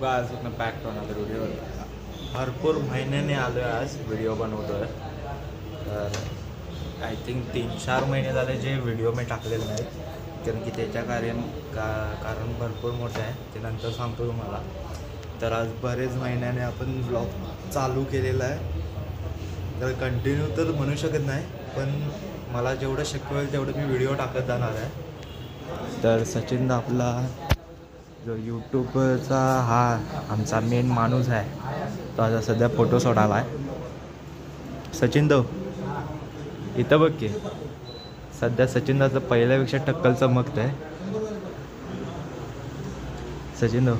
guys, welcome back to another video. भरपूर महिन्याने आलो आहे आज व्हिडिओ बनवतो आहे तर आय थिंक तीन चार महिने झाले जे व्हिडिओ मी टाकलेले नाहीत. कारण की त्याच्या कारण का कारण भरपूर मोठं आहे. ते नंतर सांगतो तुम्हाला. तर आज बरेच महिन्याने आपण ब्लॉग चालू केलेला आहे. तर कंटिन्यू तर म्हणू शकत नाही पण मला जेवढं शक्य होईल तेवढं मी व्हिडिओ टाकत जाणार आहे. तर सचिन आपला जो यूट्यूबचा हा आमचा मेन माणूस आहे तो आता सध्या फोटो सोडाला आहे. सचिन दो इथं बघ की सध्या सचिन दाचं पहिल्यापेक्षा टक्कल चमकतं आहे सचिन दो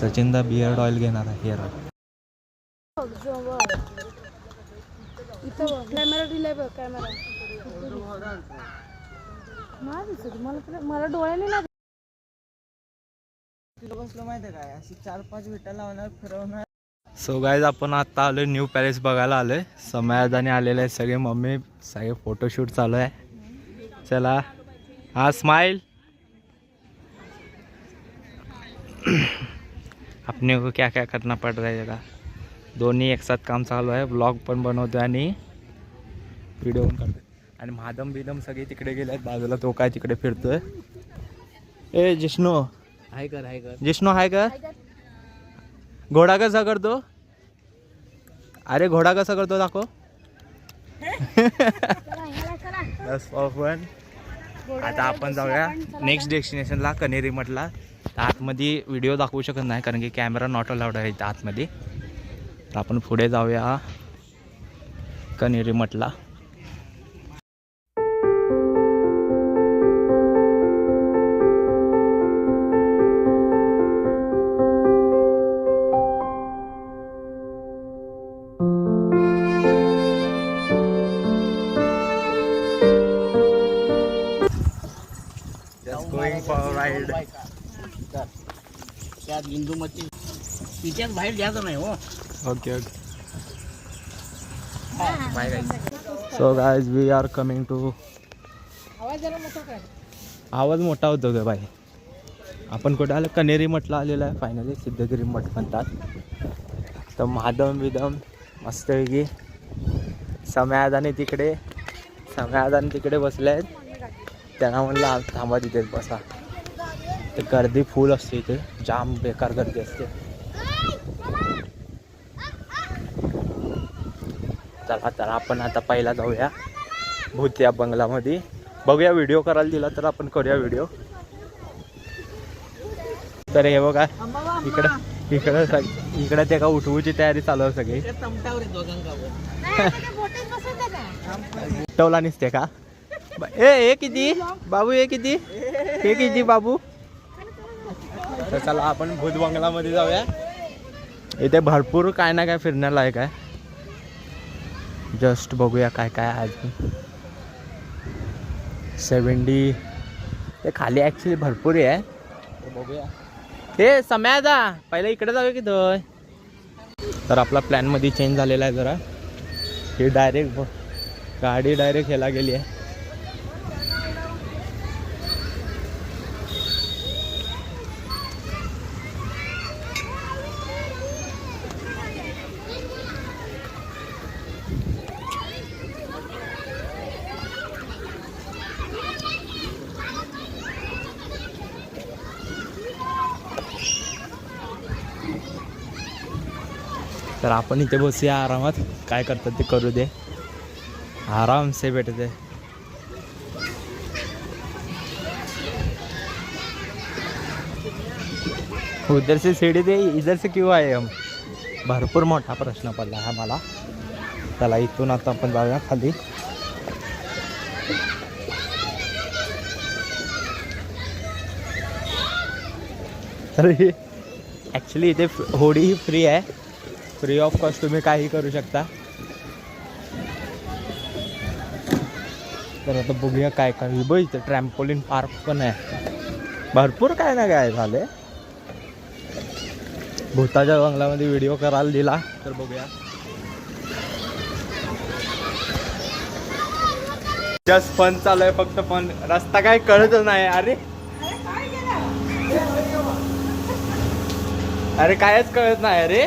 सचिन दा बिअर्ड ऑइल घेणार आहे हेअर ऑइल कॅमेरा मला मला डोळ्याने नाही बसलो माहिती आहे काय? अशी चार पाच विटा लावणार फिरवणार. सो गाईज आपण आता आलोय न्यू पॅलेस बघायला आलोय. समाधाने आलेले आहेत सगळे मम्मी सगळे फोटोशूट चालू आहे. चला हा स्माइल अपने को क्या क्या करना पड़ रहा है जरा? दोन्ही एक साथ काम चालू आहे. ब्लॉग पण बनवतोय आणि व्हिडिओ पण आणि महादम बिदम सगळे तिकडे गेले आहेत बाजूला तो काय तिकडे फिरतोय. ए जिष्णू. हाय कर हाय कर. जिष्णू आहे का घोडा कसा करतो? अरे घोडा कसा करतो दाखव. आता आपण जाऊया नेक्स्ट डेस्टिनेशनला कनेरी मठला. तर आतमध्ये व्हिडिओ दाखवू शकत नाही कारण की कॅमेरा नॉट अलाउड आहे इथं आतमध्ये. तर आपण पुढे जाऊया कनेरी मठला. मच्छी तिच्यात बाहेर द्यायचं नाही हो. Bye guys. So guys, we are coming to आवाज जरा मोठा कर. आवाज मोठा होतो ग बाई. आपण कुठे आलं? कनेरी मठला आलेलं आहे फायनली सिद्धगिरी मठ म्हणतात. तर महादम विदम मस्तपैकी सम्यादाने तिकडे सम्यादाने तिकडे बसले आहेत त्यांना म्हणलं "आ- थांबा तिथे बसा. ते गर्दी फुल असते इथे. जाम बेकार गर्दी असते. चला तर आपण आता पहिला जाऊया भूतिया बंगलामध्ये. बघूया व्हिडिओ करायला दिला तर आपण करूया व्हिडिओ तर हे बघा इकडं इकडं सग- इकडं ते का उठवूची तयारी चालू आहे सगळी. उठवला नसते का? ए किती? बाबू हे किती? हे किती बाबू? तर चला आपण भूत बंगलामध्ये जाऊया. इथे भरपूर काय ना काय फिरण्यालायक आहे. जस्ट बघूया काय काय अजून. सेवन्टी ते खाली ॲक्च्युली भरपूर आहे. बघूया. हे सम्यादा पहिलं इकडे जाऊया की धय तर आपला प्लॅनमध्ये चेंज झालेला आहे जरा. हे डायरेक्ट गाडी डायरेक्ट ह्याला गेली आहे. तर आपण इथे बसूया आरामात. काय करतात ते करू दे. आराम से भेटते. उधर से सीढ़ी दे इधर से क्यों आहे हम भरपूर मोठा प्रश्न पडला हा मला. त्याला इथून आता आपण जाऊया खाली. तर ॲक्च्युली इथे होडी ही फ्री आहे. फ्री ऑफ कॉस्ट तुम्ही काही करू शकता. तर आता बघूया काय काय. बघ इथं ट्रॅम्पोलिन पार्क पण आहे. भरपूर काय ना काय झाले. भूताच्या बंगल्यामध्ये व्हिडिओ करायला दिला तर बघूया. जस्ट फन चालू आहे फक्त फन रस्ता काय कळतच नाही अरे. अरे कायच कळत नाही अरे.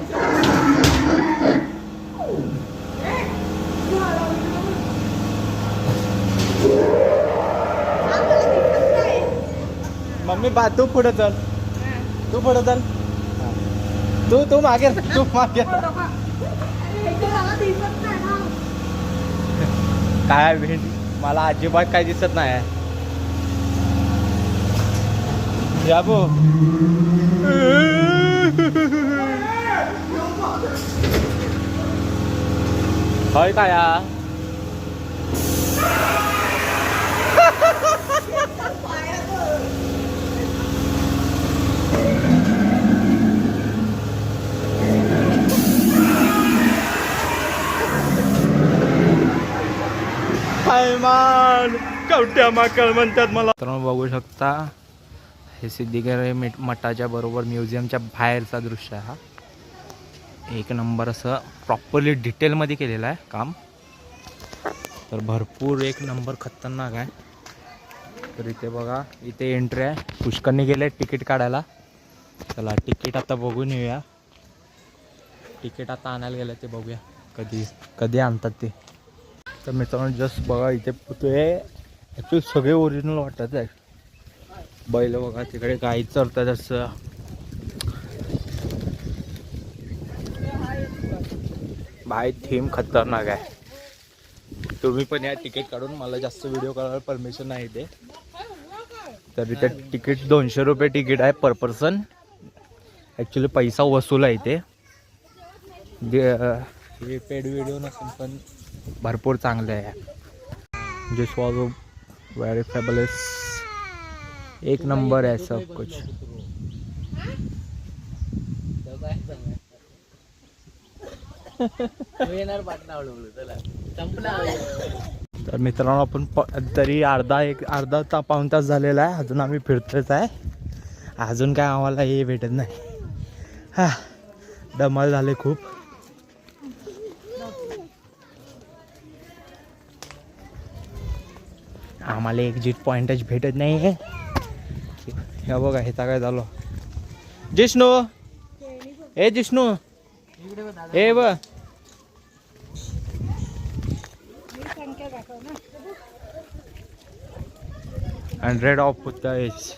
मी बा तू पुढे चल. तू पुढे चल. तू तू मागे तू मागे. काय भेट? मला अजिबात काय दिसत नाही. जाबो होय काय माल कवट्या माकड म्हणतात मला. तर बघू शकता हे सिद्धिगिरी मठाच्या बरोबर म्युझियमच्या बाहेरचा दृश्य आहे हा. एक नंबर असं प्रॉपरली डिटेलमध्ये केलेलं आहे काम. तर भरपूर एक नंबर खतरनाक आहे. तर इथे बघा इथे एंट्री आहे. पुष्करने गेले तिकीट काढायला. चला तिकीट आता बघून येऊया. तिकीट आता आणायला गेलं ते बघूया. कधी कधी आणतात ते. तर मित्रांनो जस्ट बघा इथे ते ॲक्च्युली सगळे ओरिजिनल वाटतात आहे. बैल बघा तिकडे गाई चरतात असं. भाई थीम खतरनाक आहे. तुम्ही पण या तिकीट काढून. मला जास्त व्हिडिओ करायला परमिशन नाही ते तर इथे तिकीट दोनशे रुपये तिकीट आहे पर पर्सन ॲक्च्युली पैसा वसूल आहे इथे. पेड व्हिडिओ नसेल पण भरपूर चांगले आहे. जिस वॉज व्हेरी फेबलेस एक नंबर आहे सब कुछ. तर मित्रांनो आपण प तरी अर्धा एक अर्धा ता पाऊण तास झालेला आहे. अजून आम्ही फिरतोच आहे. अजून काय आम्हाला हे भेटत नाही. हा डमाल झाले खूप. आम्हाला एक्झिट पॉईंटच भेटत नाही आहे. हे बघा हे काय झालो. जिष्णू! ए जिष्णू! ए ब! हंड्रेड ऑफ होता इज